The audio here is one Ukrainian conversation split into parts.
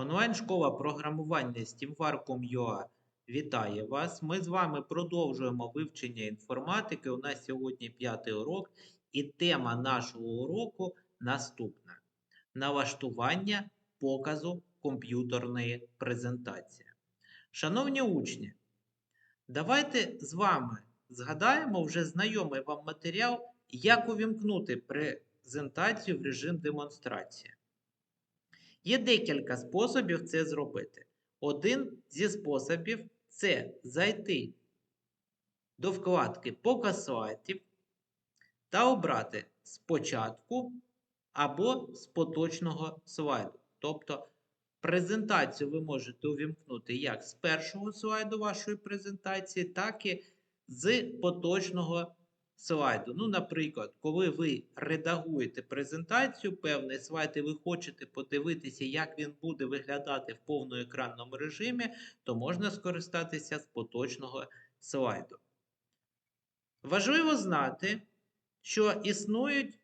Онлайн-школа програмування SteamVar.com.ua вітає вас. Ми з вами продовжуємо вивчення інформатики. У нас сьогодні п'ятий урок, і тема нашого уроку наступна: налаштування показу комп'ютерної презентації. Шановні учні, давайте з вами згадаємо вже знайомий вам матеріал, як увімкнути презентацію в режим демонстрації. Є декілька способів це зробити. Один зі способів це зайти до вкладки Показ слайдів та обрати спочатку або з поточного слайду. Тобто презентацію ви можете увімкнути як з першого слайду вашої презентації, так і з поточного слайду. Ну, наприклад, коли ви редагуєте презентацію, певний слайд, і ви хочете подивитися, як він буде виглядати в повноекранному режимі, то можна скористатися з поточного слайду. Важливо знати, що існують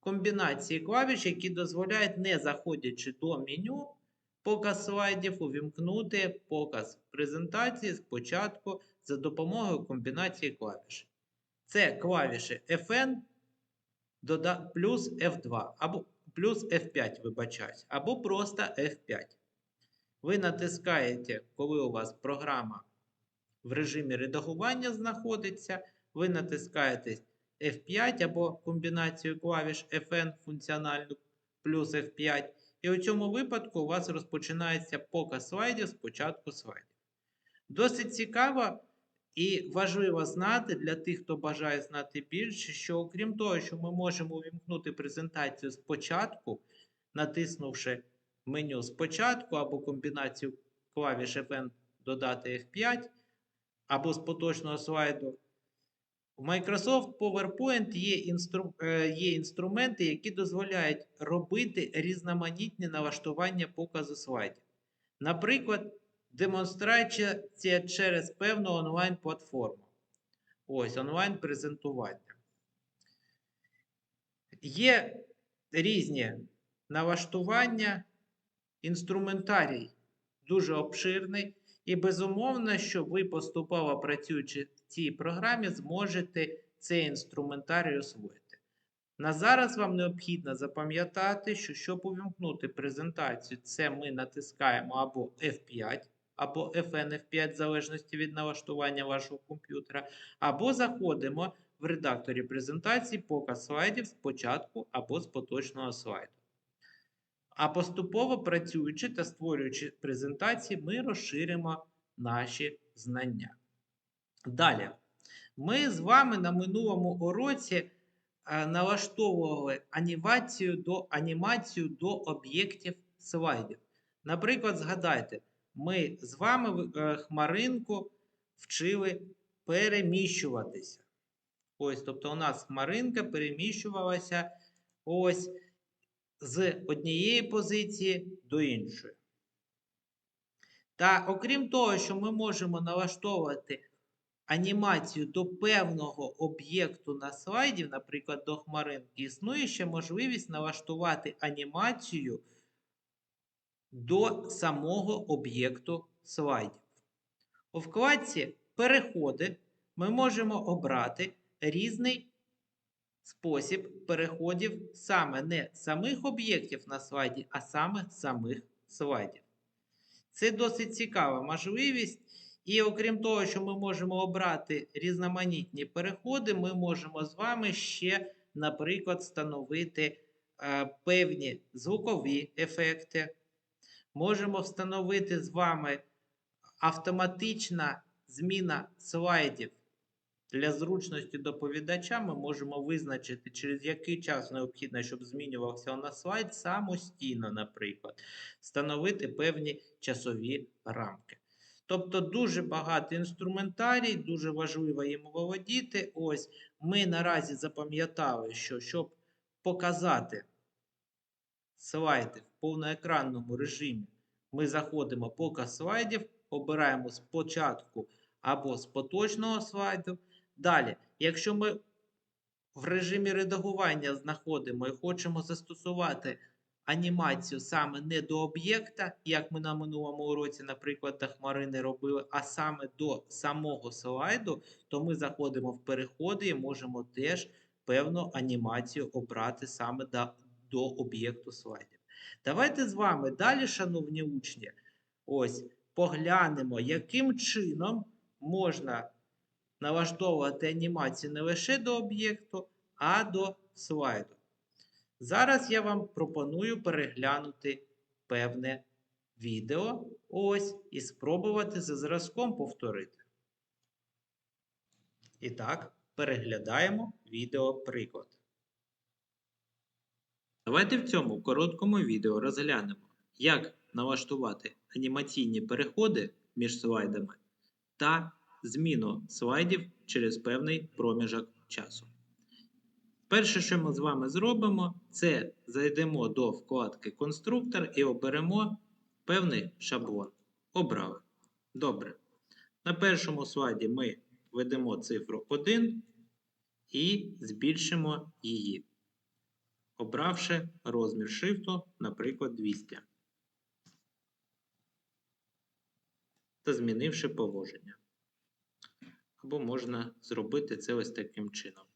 комбінації клавіш, які дозволяють, не заходячи до меню, показ слайдів, увімкнути показ презентації спочатку за допомогою комбінації клавіш. Це клавіші FN плюс F2 або плюс F5, вибачаюсь, або просто F5. Ви натискаєте, коли у вас програма в режимі редагування знаходиться, ви натискаєте F5 або комбінацію клавіш FN функціональну плюс F5. І у цьому випадку у вас розпочинається показ слайдів з початку слайдів. Досить цікаво. І важливо знати для тих, хто бажає знати більше, що окрім того, що ми можемо увімкнути презентацію спочатку, натиснувши меню спочатку або комбінацію клавіш FN додати F5, або з поточного слайду. У Microsoft PowerPoint є, інстру... є інструменти, які дозволяють робити різноманітні налаштування показу слайдів. Наприклад, демонстрація через певну онлайн-платформу. Ось онлайн-презентування. Є різні налаштування, інструментарій дуже обширний. І, безумовно, що ви поступово працюючи в цій програмі, зможете цей інструментарій освоїти. На зараз вам необхідно запам'ятати, що щоб увімкнути презентацію, це ми натискаємо або F5 або FNF5, в залежності від налаштування вашого комп'ютера, або заходимо в редакторі презентації показ слайдів спочатку або з поточного слайду. А поступово працюючи та створюючи презентації, ми розширимо наші знання. Далі, ми з вами на минулому уроці налаштовували анімацію до, анімацію до об'єктів слайдів. Наприклад, згадайте, ми з вами е, хмаринку вчили переміщуватися. Ось, тобто, у нас хмаринка переміщувалася ось з однієї позиції до іншої. Та окрім того, що ми можемо налаштовувати анімацію до певного об'єкту на слайді, наприклад, до хмаринки, існує ще можливість налаштувати анімацію до самого об'єкту слайдів. У вкладці Переходи ми можемо обрати різний спосіб переходів саме не самих об'єктів на слайді, а саме самих слайдів. Це досить цікава можливість. І окрім того, що ми можемо обрати різноманітні переходи, ми можемо з вами ще, наприклад, встановити е, певні звукові ефекти. Можемо встановити з вами автоматична зміна слайдів. Для зручності доповідача ми можемо визначити, через який час необхідно, щоб змінювався у нас слайд самостійно, наприклад, встановити певні часові рамки. Тобто дуже багато інструментарій, дуже важливо їм володіти. Ось ми наразі запам'ятали, що щоб показати слайди повноекранному режимі, ми заходимо показ слайдів, обираємо спочатку або з поточного слайду. Далі, якщо ми в режимі редагування знаходимо і хочемо застосувати анімацію саме не до об'єкта, як ми на минулому уроці, наприклад, до хмарини робили, а саме до самого слайду, то ми заходимо в переходи і можемо теж певну анімацію обрати саме до, до об'єкту слайдів. Давайте з вами далі, шановні учні, ось поглянемо, яким чином можна налаштовувати анімацію не лише до об'єкту, а до слайду. Зараз я вам пропоную переглянути певне відео ось і спробувати за зразком повторити. І так, переглядаємо відеоприклад. Давайте в цьому короткому відео розглянемо, як налаштувати анімаційні переходи між слайдами та зміну слайдів через певний проміжок часу. Перше, що ми з вами зробимо, це зайдемо до вкладки Конструктор і оберемо певний шаблон. Обрали. Добре. На першому слайді ми введемо цифру 1 і збільшимо її, обравши розмір шрифту, наприклад, 200. Та змінивши положення. Або можна зробити це ось таким чином.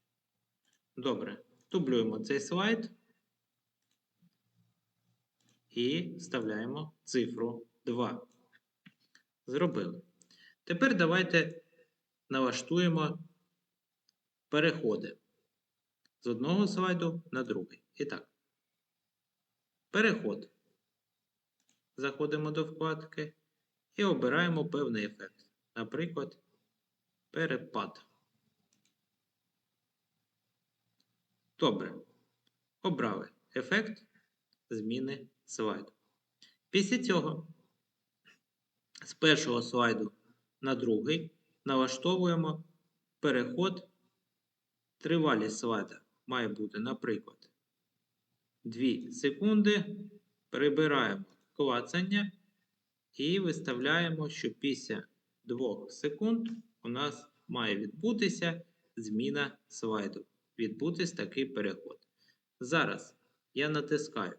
Добре, дублюємо цей слайд і вставляємо цифру 2. Зробили. Тепер давайте налаштуємо переходи з одного слайду на другий. І так, переход. Заходимо до вкладки і обираємо певний ефект. Наприклад, перепад. Добре. Обрали ефект зміни слайду. Після цього з першого слайду на другий налаштовуємо переход. Тривалість слайда має бути, наприклад, 2 секунди. Прибираємо клацання і виставляємо, що після 2 секунд у нас має відбутися зміна слайду відбутись такий переход. Зараз я натискаю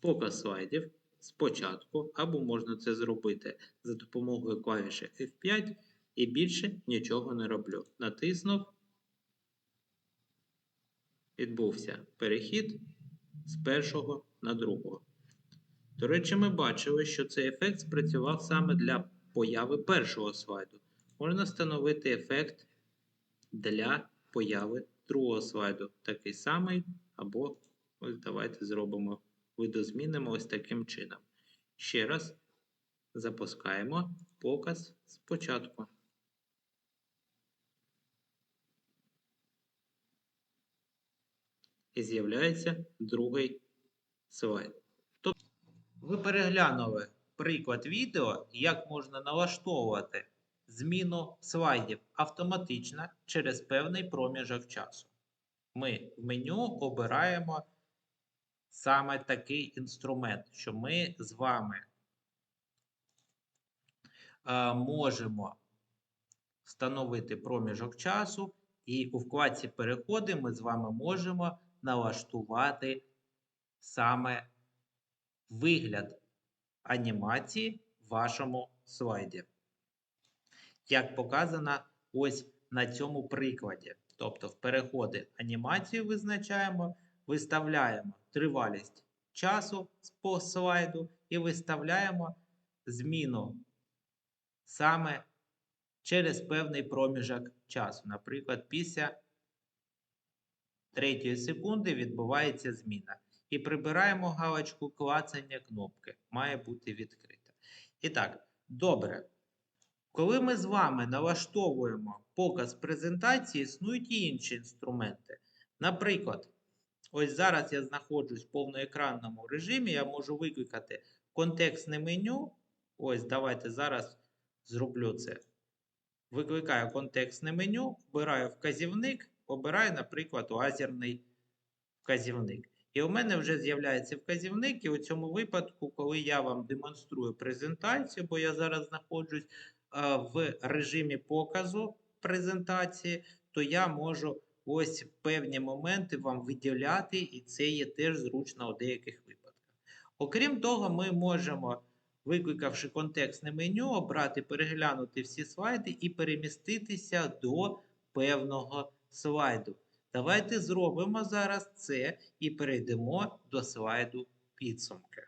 показ слайдів спочатку, або можна це зробити за допомогою клавіші F5 і більше нічого не роблю. Натиснув, відбувся перехід з першого на другого. До речі, ми бачили, що цей ефект спрацював саме для появи першого слайду. Можна встановити ефект для появи другого слайду такий самий, або ось давайте зробимо, видозмінимо ось таким чином. Ще раз запускаємо показ спочатку. І з'являється другий слайд. Тобто ви переглянули приклад відео, як можна налаштовувати зміну слайдів автоматично через певний проміжок часу. Ми в меню обираємо саме такий інструмент, що ми з вами е, можемо встановити проміжок часу, і у вкладці переходи ми з вами можемо налаштувати саме вигляд анімації в вашому слайді як показано ось на цьому прикладі. Тобто, в переходи анімацію визначаємо, виставляємо тривалість часу по слайду і виставляємо зміну саме через певний проміжок часу. Наприклад, після третьої секунди відбувається зміна. І прибираємо галочку клацання кнопки. Має бути відкрита. І так, добре. Коли ми з вами налаштовуємо показ презентації, існують і інші інструменти. Наприклад, ось зараз я знаходжусь в повноекранному режимі, я можу викликати контекстне меню. Ось, давайте зараз зроблю це. Викликаю контекстне меню, обираю вказівник, обираю, наприклад, лазерний вказівник. І у мене вже з'являється вказівник, і у цьому випадку, коли я вам демонструю презентацію, бо я зараз знаходжусь в режимі показу презентації, то я можу ось певні моменти вам виділяти, і це є теж зручно у деяких випадках. Окрім того, ми можемо, викликавши контекстне меню, обрати переглянути всі слайди і переміститися до певного слайду. Давайте зробимо зараз це і перейдемо до слайду підсумки.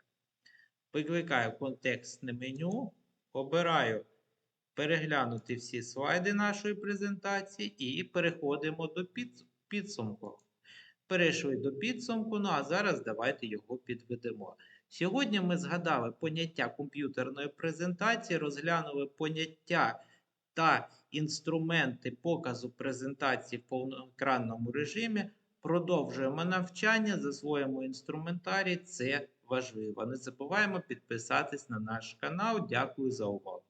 Викликаю контекстне меню, обираю переглянути всі слайди нашої презентації і переходимо до підсумку. Перейшли до підсумку, ну а зараз давайте його підведемо. Сьогодні ми згадали поняття комп'ютерної презентації, розглянули поняття та інструменти показу презентації в повноекранному режимі. Продовжуємо навчання, засвоїмо інструментарій, це важливо. Не забуваємо підписатись на наш канал. Дякую за увагу.